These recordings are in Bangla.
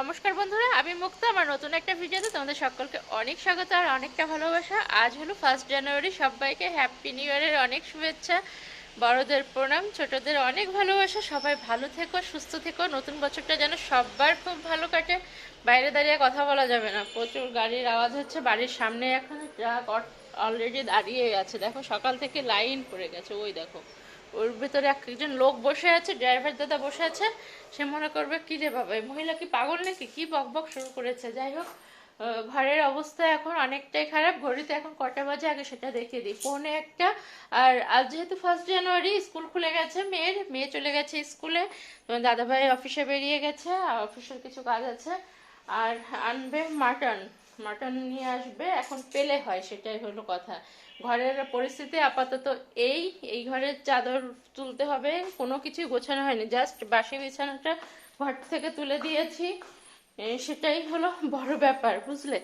নমস্কার বন্ধুরা, আমি মুক্ত, আমার নতুন একটা ভিডিওতে তোমাদের সকলকে অনেক স্বাগত আর অনেকটা ভালোবাসা। আজ হলো ফার্স্ট জানুয়ারি সবাইকে হ্যাপি নিউ ইয়ারের অনেক শুভেচ্ছা। বড়দের প্রণাম, ছোটদের অনেক ভালোবাসা। সবাই ভালো থেকো, সুস্থ থেকো। নতুন বছরটা যেন সবার খুব ভালো কাটে। বাইরে দাঁড়িয়ে কথা বলা যাবে না। প্রচুর গাড়ির আওয়াজ হচ্ছে, বাড়ির সামনে এখন ট্রাক অলরেডি দাঁড়িয়ে আছে। দেখো সকাল থেকে লাইন পড়ে গেছে। ওই দেখো। ওর ভিতরে একজন লোক বসে আছে ড্রাইভার দাদা বসে আছে। সে মনে করবে, কি রে বাবা মহিলা কি পাগল নাকি? কি বক বক শুরু করেছে? যাই হোক ঘরের অবস্থা এখন অনেকটাই খারাপ। ঘড়িতে এখন কটা বাজে আগে সেটা দেখিয়ে দিই। পৌনে একটা, আর আজ যেহেতু ফার্স্ট জানুয়ারি স্কুল খুলে গেছে মেয়ের, মেয়ে চলে গেছে স্কুলে দাদাভাই অফিসে বেরিয়ে গেছে অফিসের কিছু কাজ আছে। আর আনবে মাটন মাটন নিয়ে আসবে। এখন পেলে হয়, সেটাই হলো কথা। ঘরের পরিস্থিতি আপাতত এই এই ঘরের চাদর তুলতে হবে, কোনো কিছু গোছানো হয়নি জাস্ট বাসি বিছানাটা ঘর থেকে তুলে দিয়েছি। সেটাই হলো বড় ব্যাপার, বুঝলে?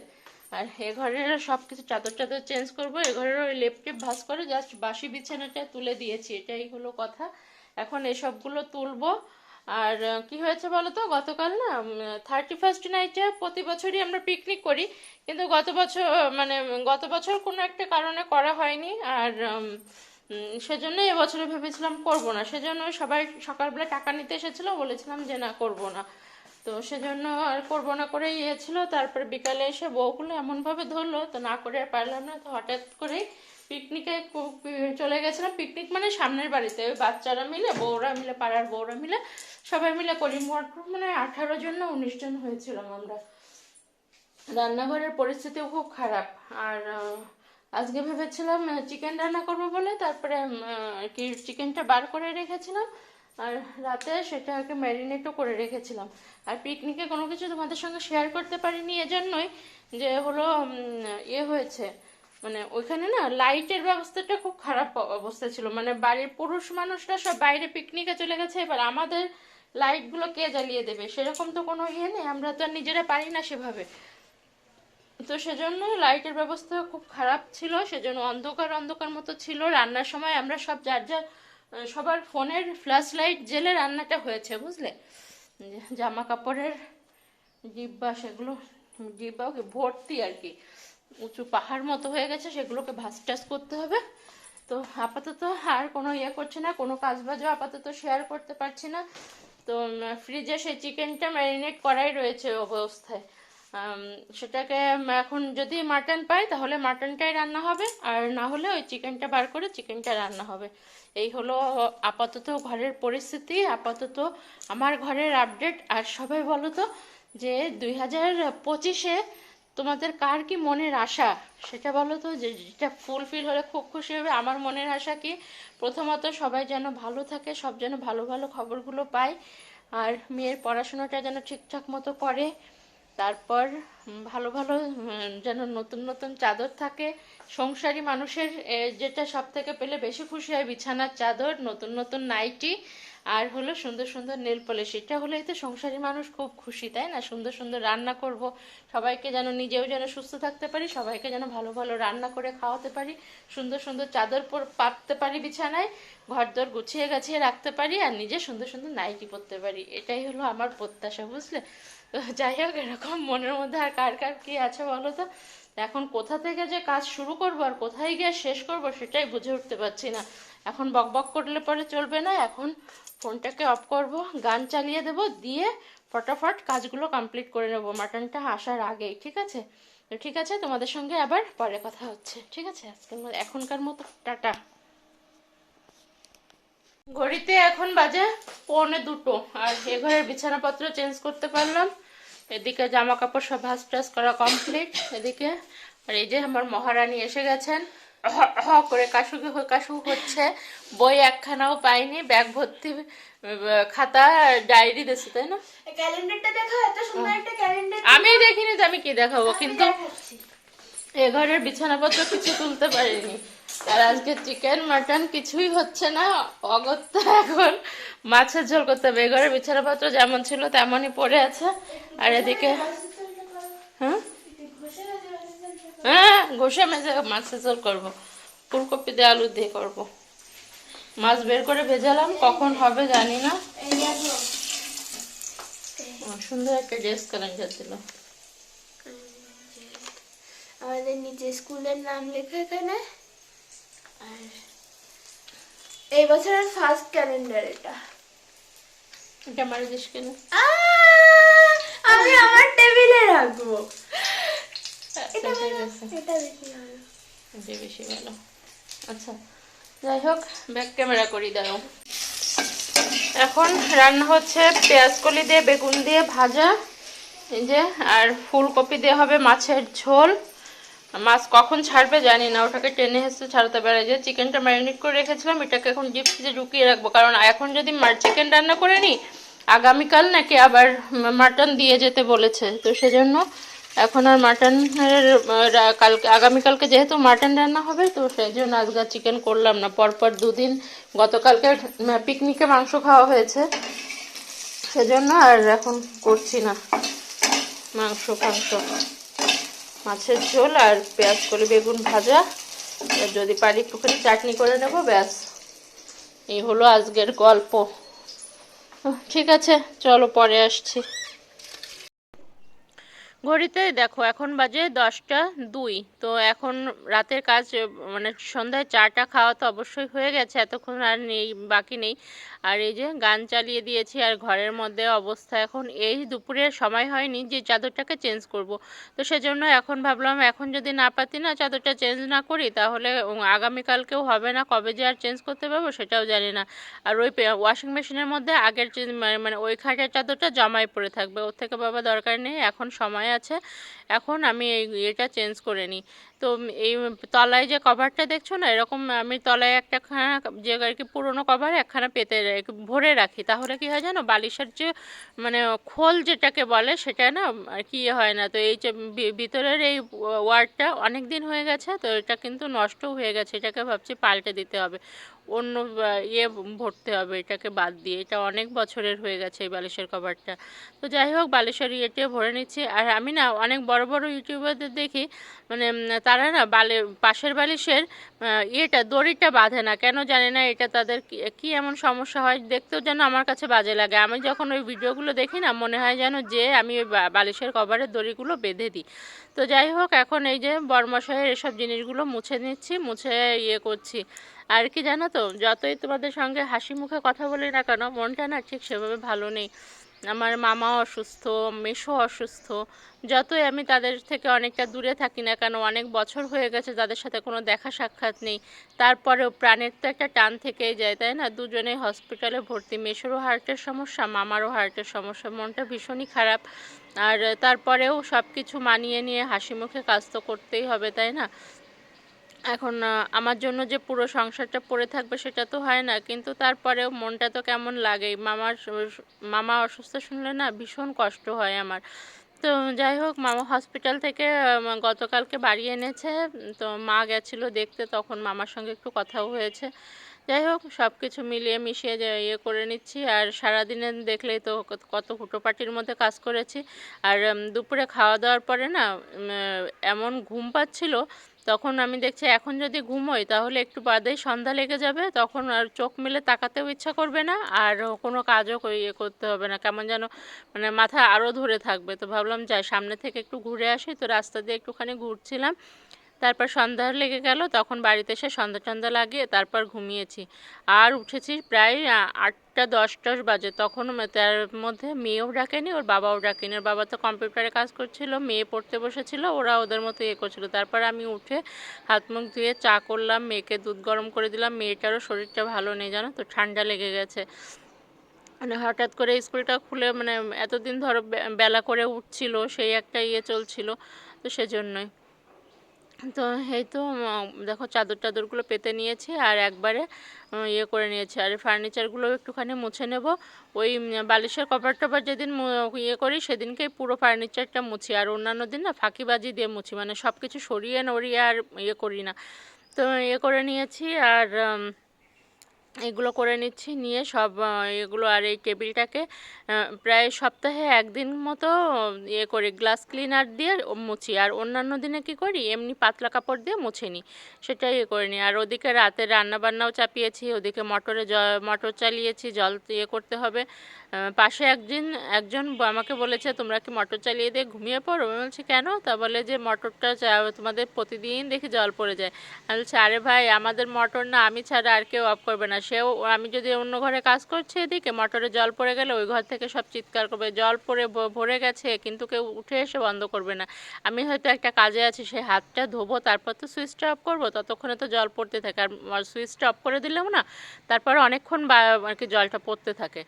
আর এ ঘরের সব কিছু চাদর চাদর চেঞ্জ করব, এ ঘরের ওই লেপটেপ ভাস করে জাস্ট বাসি বিছানাটা তুলে দিয়েছি, এটাই হলো কথা। এখন এসবগুলো তুলবো আর কি হয়েছে বলো তো গতকাল না থার্টি ফার্স্ট নাইটে প্রতি বছরই আমরা পিকনিক করি। কিন্তু গত বছর মানে গত বছর কোনো একটা কারণে করা হয়নি। আর সেজন্য এবছরে ভেবেছিলাম করব না। সেজন্য সবাই সকালবেলা টাকা নিতে এসেছিল, বলেছিলাম যে না, করব না। তো সেজন্য আর করব না করে ইয়ে ছিল। তারপরে বিকালে এসে বউগুলো এমনভাবে ধরলো, তো না করে আর পারলাম না। তো হঠাৎ করেই পিকনিকে চলে গেছিলাম পিকনিক মানে সামনের বাড়িতে। ওই বাচ্চারা মিলে, বউরা মিলে, পাড়ার বউরা মিলে, সবাই মিলে করি মোট মানে আঠারো জন না উনিশ জন হয়েছিলাম আমরা। রান্নাঘরের পরিস্থিতিও খুব খারাপ। আর আজকে ভেবেছিলাম চিকেন রান্না করব বলে, তারপরে আর কি চিকেনটা বার করে রেখেছিলাম। আর রাতে সেটাকে ম্যারিনেটও করে রেখেছিলাম। আর পিকনিকে কোনো কিছু তোমাদের সঙ্গে শেয়ার করতে পারিনি, এজন্যই যে হলো ইয়ে হয়েছে। মানে ওইখানে না লাইটের ব্যবস্থাটা খুব খারাপ অবস্থা ছিল। মানে বাড়ির পুরুষ মানুষরা সব বাইরে পিকনিকে চলে গেছে, এবার আমাদের লাইটগুলো কে জ্বালিয়ে দেবে? সেরকম তো কোনো ইয়ে নেই, আমরা তো নিজেরা পারি না সেভাবে। তো সেজন্য লাইটের ব্যবস্থা খুব খারাপ ছিল, সেজন্য অন্ধকার অন্ধকার মতো ছিল। রান্নার সময় আমরা সব যার যার সবার ফোনের ফ্ল্যাশ লাইট জেলে রান্নাটা হয়েছে, বুঝলে? জামা কাপড়ের জিব্বা সেগুলো ডিব্বা ভর্তি আর কি। উঁচু পাহাড় মতো হয়ে গেছে, সেগুলোকে ভাস টাস করতে হবে। তো আপাতত আর কোনো ইয়ে করছে না, কোনো কাজ বাজও আপাতত শেয়ার করতে পারছি না। তো ফ্রিজে সেই চিকেনটা ম্যারিনেট করাই রয়েছে অবস্থায়। সেটাকে এখন যদি মাটন পাই, তাহলে মাটনটাই রান্না হবে। আর না হলে ওই চিকেনটা বার করে চিকেনটা রান্না হবে। এই হলো আপাতত ঘরের পরিস্থিতি, আপাতত আমার ঘরের আপডেট আর সবাই বলো তো যে দুই হাজার পঁচিশে তোমাদের কার কি মনের আশা? সেটা বলো তো যেটা ফুলফিল হলে খুব খুশি হবে। আমার মনের আশা কি? প্রথমত সবাই যেন ভালো থাকে, সব যেন ভালো ভালো খবরগুলো পায়। আর মেয়ের পড়াশোনাটা যেন ঠিকঠাক মতো করে। তারপর ভালো ভালো যেন নতুন নতুন চাদর থাকে। সংসারী মানুষের যেটা সব থেকে পেলে বেশি খুশি হয় বিছানার চাদর, নতুন নতুন নাইটি। আর হলো সুন্দর সুন্দর নেল পলিশ। এটা হলে তো সংসারী মানুষ খুব খুশি, তাই না? সুন্দর সুন্দর রান্না করব। সবাইকে যেন নিজেও যেন সুস্থ থাকতে পারি, সবাইকে যেন ভালো ভালো রান্না করে খাওয়াতে পারি, সুন্দর সুন্দর চাদর পাততে পারি, বিছানায় ঘরদর গুছিয়ে গাছিয়ে রাখতে পারি, আর নিজে সুন্দর সুন্দর নাইটি পরতে পারি। এটাই হলো আমার প্রত্যাশা, বুঝলে? তো যাই হোক, এরকম মনের মধ্যে আর কার কার কি আছে বলো তো? এখন কোথা থেকে যে কাজ শুরু করব আর কোথায় গিয়ে শেষ করব সেটাই বুঝে উঠতে পারছি না। এখন বক বক করলে পরে চলবে না, এখন ফোনটাকে অফ করব, গান চালিয়ে দেব, দিয়ে ফটাফট কাজগুলো কমপ্লিট করে নেব। মাটনটা আসার আগেই, ঠিক আছে? তো ঠিক আছে, তোমাদের সঙ্গে আবার পরে কথা হচ্ছে, ঠিক আছে? আজকের মতো এখনকার মতো, টাটা। ঘড়িতে এখন বাজে পৌনে দুটো, আর এ ঘরের বিছানাপত্র চেঞ্জ করতে পারলাম। এদিকে জামা কাপড় সব ভাস টাস করা কমপ্লিট এদিকে আর এই যে আমার মহারানী এসে গেছেন। হ করে কাশু কাশু হচ্ছে। বই একখানাও পাইনি ব্যাগ ভর্তি খাতা ডায়েরি দিচ্ছে তাই না? ক্যালেন্ডারটা দেখো এত সুন্দর একটা ক্যালেন্ডার আমি দেখিনি যে আমি কি দেখাবো কিন্তু এ ঘরের বিছানাপত্র কিছু তুলতে পারিনি। আর আজকে চিকেন মাটন কিছুই হচ্ছে না। অগত্যা এখন মাছের ঝোল করতে হবে। ঘরের বিছানাপত্র যেমন ছিল তেমনই পড়ে আছে। আর এদিকে হ্যাঁ? হ্যাঁ ঘষে মেজে মাছের ঝোল করব। ফুলকপি দিয়ে আলু দিয়ে করব। মাছ বের করে ভেজালাম, কখন হবে জানি না। সুন্দর একটা ড্রেস ক্যালেন্ডার দিল আমাদের নিচে স্কুলের নাম লেখা এখানে। এই বছরের ফার্স্ট ক্যালেন্ডার এটা। এটা মারি দিস কেন? আমি আমার টেবিলে রাখব। এটা আছে। এটা বেশি ভালো। এটাই বেশি ভালো। আচ্ছা যাই হোক ব্যাক ক্যামেরা করি দাঁড়াও। এখন রান্না হচ্ছে পেঁয়াজ কলি দিয়ে বেগুন দিয়ে ভাজা। এই যে আর ফুলকপি দিয়ে হবে মাছের ঝোল। মাছ কখন ছাড়বে জানি না। ওটাকে টেনে হেসে ছাড়তে পারে। যে চিকেনটা ম্যারিনেট করে রেখেছিলাম, এটাকে এখন ডিপ ফ্রিজে ঢুকিয়ে রাখব। কারণ এখন যদি চিকেন রান্না করে নিই আগামীকাল নাকি আবার মাটন দিয়ে যেতে বলেছে। তো সেজন্য এখন আর মাটনের কালকে আগামীকালকে যেহেতু মাটন রান্না হবে, তো সেই জন্য আজকে চিকেন করলাম না। পরপর দুদিন গতকালকে পিকনিকে মাংস খাওয়া হয়েছে। সেজন্য আর এখন করছি না মাংস ফাংস মাছের ঝোল আর পেঁয়াজ করে বেগুন ভাজা। আর যদি পারি একটুখানি চাটনি করে নেব, ব্যাস। এই হলো আজকের গল্প। ঠিক আছে, চলো পরে আসছি। ঘড়িতে দেখো, এখন বাজে দশটা দুই। তো এখন রাতের কাজ মানে সন্ধ্যায় চাটা খাওয়া তো অবশ্যই হয়ে গেছে, এতক্ষণ আর নেই, বাকি নেই। আর এই যে গান চালিয়ে দিয়েছি, আর ঘরের মধ্যে অবস্থা এখন এই দুপুরের সময় হয়নি যে চাদরটাকে চেঞ্জ করব। তো সেজন্য এখন ভাবলাম, এখন যদি না পাতি না, চাদরটা চেঞ্জ না করি, তাহলে আগামীকালকেও হবে না, কবে যে আর চেঞ্জ করতে পারব সেটাও জানি না। আর ওই ওয়াশিং মেশিনের মধ্যে আগের মানে ওই খাটের চাদরটা জমাই পড়ে থাকবে, ওর থেকে বাবা দরকার নেই, এখন সময় আছে, এখন আমি এই এটা চেঞ্জ করে নিই। তো এই তলায় যে কভারটা দেখছ না, এরকম আমি তলায় একটা খানা যে আর কি পুরোনো কভার একখানা পেতে ভরে রাখি। তাহলে কি হয় জানো, বালিশের যে মানে খোল যেটাকে বলে, সেটা না আর কি ইয়ে হয় না। তো এই যে ভিতরের এই ওয়ার্ডটা অনেক দিন হয়ে গেছে, তো এটা কিন্তু নষ্ট হয়ে গেছে। এটাকে ভাবছি পাল্টে দিতে হবে। অন্য ইয়ে ভরতে হবে, এটাকে বাদ দিয়ে। এটা অনেক বছরের হয়ে গেছে এই বালিশের কভারটা তো যাই হোক, বালিশের ইয়েটা ভরে নিচ্ছি। আর আমি না অনেক বড় বড় ইউটিউবারদের দেখি মানে তারা না বালে, পাশের বালিশের ইয়েটা, দড়িটা বাঁধে না। কেন জানি না এটা তাদের কি- এমন সমস্যা হয়, দেখতেও যেন আমার কাছে বাজে লাগে। আমি যখন ওই ভিডিওগুলো দেখি না, মনে হয় যেন যে আমি ওই বালিশের কভারের দড়িগুলো বেঁধে দিই। তো যাই হোক, এখন এই যে বরমশাইয়ের এসব জিনিসগুলো মুছে নিচ্ছি, মুছে ইয়ে করছি। আর কি জানো তো, যতই তোমাদের সঙ্গে হাসি মুখে কথা বলি না কেন, মনটা না ঠিক সেভাবে ভালো নেই। আমার মামাও অসুস্থ মেশো অসুস্থ, যতই আমি তাদের থেকে অনেকটা দূরে থাকি না কেন, অনেক বছর হয়ে গেছে তাদের সাথে কোনো দেখা সাক্ষাৎ নেই। তারপরেও প্রাণের তো একটা টান থেকেই যায়, তাই না? দুজনেই হসপিটালে ভর্তি মেশোরও হার্টের সমস্যা, মামারও হার্টের সমস্যা, মনটা ভীষণই খারাপ। আর তারপরেও সব কিছু মানিয়ে নিয়ে হাসি মুখে কাজ তো করতেই হবে, তাই না? এখন আমার জন্য যে পুরো সংসারটা পড়ে থাকবে সেটা তো হয় না, কিন্তু তারপরেও মনটা তো কেমন লাগেই মামার মামা অসুস্থ শুনলে না ভীষণ কষ্ট হয় আমার। তো যাই হোক, মামা হসপিটাল থেকে গতকালকে বাড়ি এনেছে। তো মা গেছিল দেখতে, তখন মামার সঙ্গে একটু কথাও হয়েছে। যাই হোক সব কিছু মিলিয়ে মিশিয়ে ইয়ে করে নিচ্ছি। আর সারাদিনে দেখলেই তো কত- কত হুটোপাটির মধ্যে কাজ করেছি। আর দুপুরে খাওয়া দাওয়ার পরে না এমন ঘুম পাচ্ছিল, তখন আমি দেখছি এখন যদি ঘুমোই, তাহলে একটু বাদেই সন্ধ্যা লেগে যাবে। তখন আর চোখ মেলে তাকাতেও ইচ্ছা করবে না, আর কোনো কাজও ইয়ে করতে হবে না। কেমন যেন মানে মাথা আরও ধরে থাকবে। তো ভাবলাম, যাই, সামনে থেকে একটু ঘুরে আসি। তো রাস্তা দিয়ে একটুখানি ঘুরছিলাম। তারপর সন্ধ্যা লেগে গেল, তখন বাড়িতে এসে সন্ধ্যা টন্ধা লাগিয়ে তারপর ঘুমিয়েছি। আর উঠেছি প্রায় আটটা দশটা বাজে। তখন তার মধ্যে মেয়েও ডাকেনি, ওর বাবাও ডাকেনি। ওর বাবা তো কম্পিউটারে কাজ করছিল, মেয়ে পড়তে বসেছিল, ওরা ওদের মতো ইয়ে করছিল। তারপর আমি উঠে হাত মুখ ধুয়ে চা করলাম, মেয়েকে দুধ গরম করে দিলাম। মেয়েটারও শরীরটা ভালো নেই, জানো তো, ঠান্ডা লেগে গেছে। মানে হঠাৎ করে স্কুলটা খুলে মানে এতদিন ধরো বেলা করে উঠছিল, সেই একটা ইয়ে চলছিল, তো সেজন্যই। তো এই তো দেখো চাদর টাদরগুলো পেতে নিয়েছি আর একবারে ইয়ে করে নিয়েছি। আর ফার্নিচারগুলো একটুখানি মুছে নেব। ওই বালিশের কভার টপার যেদিন ইয়ে করি সেদিনকেই পুরো ফার্নিচারটা মুছি। আর অন্যান্য দিন না ফাঁকিবাজি দিয়ে মুছি মানে সব কিছু সরিয়ে নড়িয়ে আর ইয়ে করি না। তো ইয়ে করে নিয়েছি আর এগুলো করে নিচ্ছি। নিয়ে সব এগুলো আর এই টেবিলটাকে প্রায় সপ্তাহে একদিন মতো ইয়ে করি, গ্লাস ক্লিনার দিয়ে মুছি। আর অন্যান্য দিনে কি করি, এমনি পাতলা কাপড় দিয়ে মুছে নিই। সেটাই ইয়ে করে নিই। আর ওদিকে রাতে রান্নাবান্নাও চাপিয়েছি, ওদিকে মটরে মটর চালিয়েছি, জল ইয়ে করতে হবে। পাশে একদিন একজন আমাকে বলেছে, তোমরা কি মোটর চালিয়ে দিয়ে ঘুমিয়ে পড়ো? আমি বলছি, কেন? তা বলে যে, মোটরটা তোমাদের প্রতিদিন দেখি জল পড়ে যায়। আমি বলছি, আরে ভাই, আমাদের মোটর না, আমি ছাড়া আর কেউ অফ করবে না। সেও, আমি যদি অন্য ঘরে কাজ করছি এদিকে, মোটরে জল পড়ে গেলে ওই ঘর থেকে সব চিৎকার করবে, জল পড়ে ভরে গেছে, কিন্তু কেউ উঠে এসে বন্ধ করবে না। আমি হয়তো একটা কাজে আছি সেই হাতটা ধোবো, তারপর তো সুইচটা অফ করব, ততক্ষণে তো জল পড়তে থাকে। আর সুইচটা অফ করে দিলেও না, তারপর অনেকক্ষণ বা, আর কি জলটা পড়তে থাকে।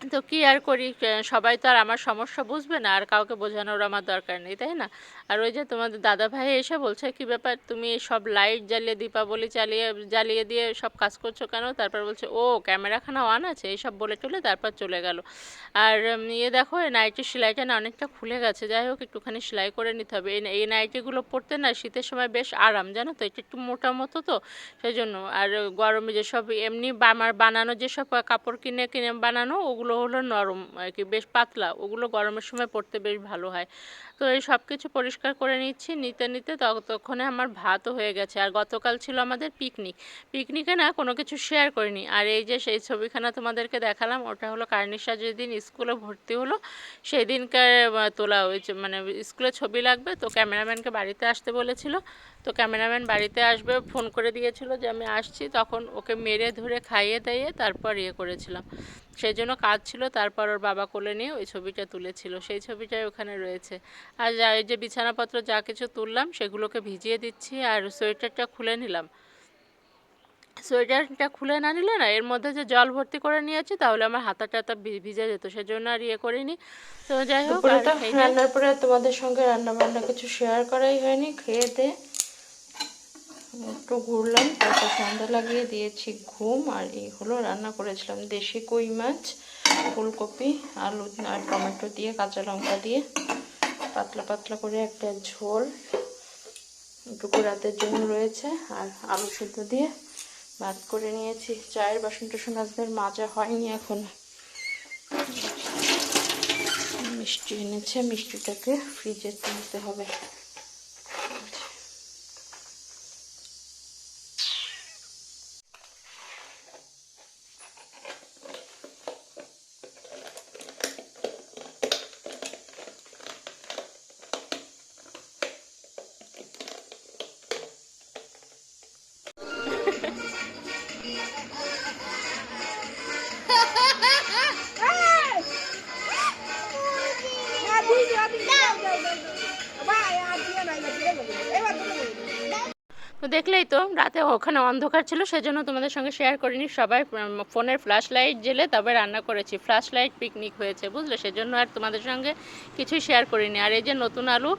তো কি আর করি? সবাই তো আর আমার সমস্যা বুঝবে না, আর কাউকে বোঝানোর আমার দরকার নেই, তাই না? আর ওই যে তোমাদের দাদা ভাই এসে বলছে, কি ব্যাপার? তুমি সব লাইট জ্বালিয়ে, দীপাবলি চালিয়ে, জ্বালিয়ে দিয়ে সব কাজ করছ কেন? তারপর বলছে, ও, ক্যামেরাখানা অন আছে, এইসব বলে টলে তারপর চলে গেল। আর ইয়ে দেখো, এই নাইটির সেলাইটা না অনেকটা খুলে গেছে, যাই হোক, একটুখানি সেলাই করে নিতে হবে। এই নাইটিগুলো পরতে না শীতের সময় বেশ আরাম, জানো তো? এটা একটু মোটা মতো তো সেই জন্য আর গরমে যেসব এমনি আমার বানানো, যেসব কাপড় কিনে কিনে বানানো, ওগুলো হলো নরম, আর কি বেশ পাতলা, ওগুলো গরমের সময় পরতে বেশ ভালো হয়। তো এই সব কিছু পরিষ্কার করে নিচ্ছি, নিতে নিতে ততক্ষণে আমার ভাতও হয়ে গেছে। আর গতকাল ছিল আমাদের পিকনিক পিকনিকে না কোনো কিছু শেয়ার করিনি। আর এই যে সেই ছবিখানা তোমাদেরকে দেখালাম, ওটা হলো কার্নিশা যেদিন স্কুলে ভর্তি হলো সেই দিনকার তোলা হয়েছে। মানে স্কুলে ছবি লাগবে, তো ক্যামেরাম্যানকে বাড়িতে আসতে বলেছিল। তো ক্যামেরাম্যান বাড়িতে আসবে ফোন করে দিয়েছিল যে আমি আসছি তখন ওকে মেরে ধরে খাইয়ে দাইয়ে তারপর ইয়ে করেছিলাম। সেই জন্য কাজ ছিল তারপর ওর বাবা কোলে নিয়ে ওই ছবিটা তুলেছিল। সেই ছবিটাই ওখানে রয়েছে। আর যা এই যে বিছানাপত্র যা কিছু তুললাম সেগুলোকে ভিজিয়ে দিচ্ছি আর সোয়েটারটা খুলে নিলাম। সোয়েটারটা খুলে না নিলে না এর মধ্যে যে জল ভর্তি করে নিয়েছি তাহলে আমার হাতা টাতা ভিজে যেত সেজন্য আর ইয়ে করিনি। তো যাই হোক রান্নার পরে তোমাদের সঙ্গে রান্না বান্না কিছু শেয়ার করাই হয়নি খেয়ে দে। একটু ঘুরলাম, তারপর সন্ধ্যা লাগিয়ে দিয়েছি ঘুম, আর এই হলো রান্না করেছিলাম দেশি কই মাছ, ফুলকপি, আলু আর টমেটো দিয়ে, কাঁচা লঙ্কা দিয়ে, পাতলা পাতলা করে একটা ঝোল। টুকু রাতের জন্য রয়েছে, আর আলু সিদ্ধ দিয়ে ভাত করে নিয়েছি। চায়ের বাসন টাসন আজকে মাজা হয়নি এখন। মিষ্টি এনেছে, মিষ্টিটাকে ফ্রিজে তুলতে হবে। তো রাতে ওখানে অন্ধকার ছিল সেজন্য তোমাদের সঙ্গে শেয়ার করিনি। সবাই ফোনের ফ্ল্যাশ লাইট জেলে তবে রান্না করেছি। ফ্ল্যাশ লাইট পিকনিক হয়েছে বুঝলে? সেজন্য আর তোমাদের সঙ্গে কিছুই শেয়ার করিনি। আর এই যে নতুন আলু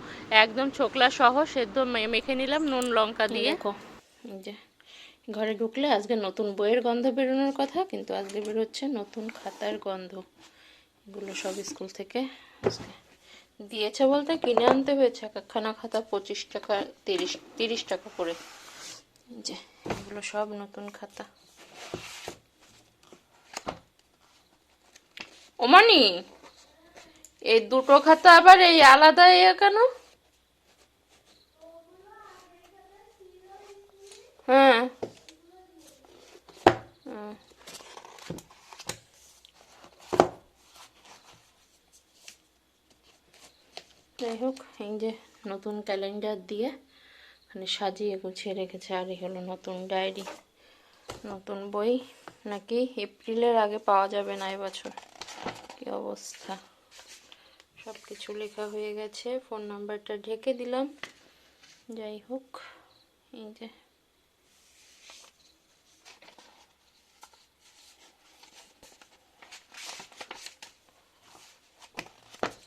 একদম ছোকলা সহ সেদ্ধ মেখে নিলাম নুন লঙ্কা দিয়ে। দেখো যে ঘরে ঢুকলে আজকে নতুন বইয়ের গন্ধ বেরোনোর কথা কিন্তু আজকে বেরোচ্ছে নতুন খাতার গন্ধ। এগুলো সব স্কুল থেকে আজকে দিয়েছে বলতে কিনে আনতে হয়েছে। এক একখানা খাতা পঁচিশ টাকা তিরিশ তিরিশ টাকা করে। যে, এগুলো সব নতুন খাতা। ওমানি এই দুটো খাতা আবার এই আলাদা ইয়ে কেন? হ্যাঁ। যাই হোক, এই যে নতুন ক্যালেন্ডার দিয়ে মানে সাজিয়ে গুছিয়ে রেখেছে। আর এই হলো নতুন ডায়েরি, নতুন বই। নাকি এপ্রিলের আগে পাওয়া যাবে না এবছর? কি অবস্থা? সব কিছু লেখা হয়ে গেছে। ফোন নাম্বারটা ঢেকে দিলাম। যাই হোক, এই যে।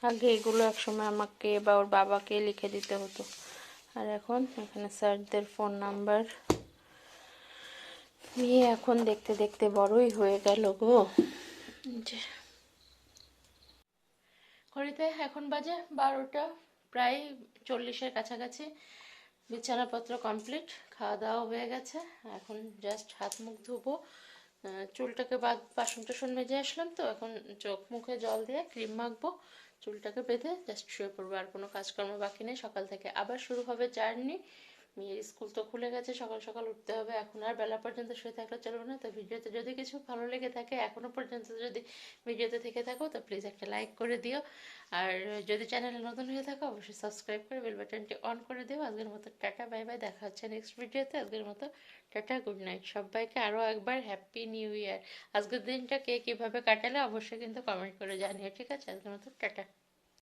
আগে এগুলো একসময় আমাকে বা ওর বাবাকে লিখে দিতে হতো। আর এখন এখানে স্যারদের ফোন নাম্বার নিয়ে এখন দেখতে দেখতে বড়ই হয়ে গেল গো। ঘড়িতে এখন বাজে বারোটা, প্রায় চল্লিশের কাছাকাছি। বিছানাপত্র কমপ্লিট খাওয়া দাওয়া হয়ে গেছে। এখন জাস্ট হাত মুখ ধুবো। চুলটাকে বাদ বাসন টাসন মেজে আসলাম তো, এখন চোখ মুখে জল দিয়ে ক্রিম মাখবো। চুলটাকে বেঁধে জাস্ট শুয়ে পড়ব, আর কোনো কাজকর্ম বাকি নেই। সকাল থেকে আবার শুরু হবে জার্নি। মেয়ের স্কুল তো খুলে গেছে, সকাল সকাল উঠতে হবে। এখন আর বেলা পর্যন্ত শুয়ে থাকলে চলবে না। তো ভিডিওতে যদি কিছু ভালো লেগে থাকে, এখনও পর্যন্ত যদি ভিডিওতে থেকে থাকো, তো প্লিজ একটা লাইক করে দিও। আর যদি চ্যানেলে নতুন হয়ে থাকো, অবশ্যই সাবস্ক্রাইব করে বেল বাটনটি অন করে দিও। আজকের মতো টাটা বাই বাই দেখা হচ্ছে নেক্সট ভিডিওতে। আজকের মতো টাটা গুড নাইট সবাইকে আরও একবার হ্যাপি নিউ ইয়ার আজকের দিনটা কে কীভাবে কাটালে, অবশ্যই কিন্তু কমেন্ট করে জানিও, ঠিক আছে? আজকের মতো টাটা।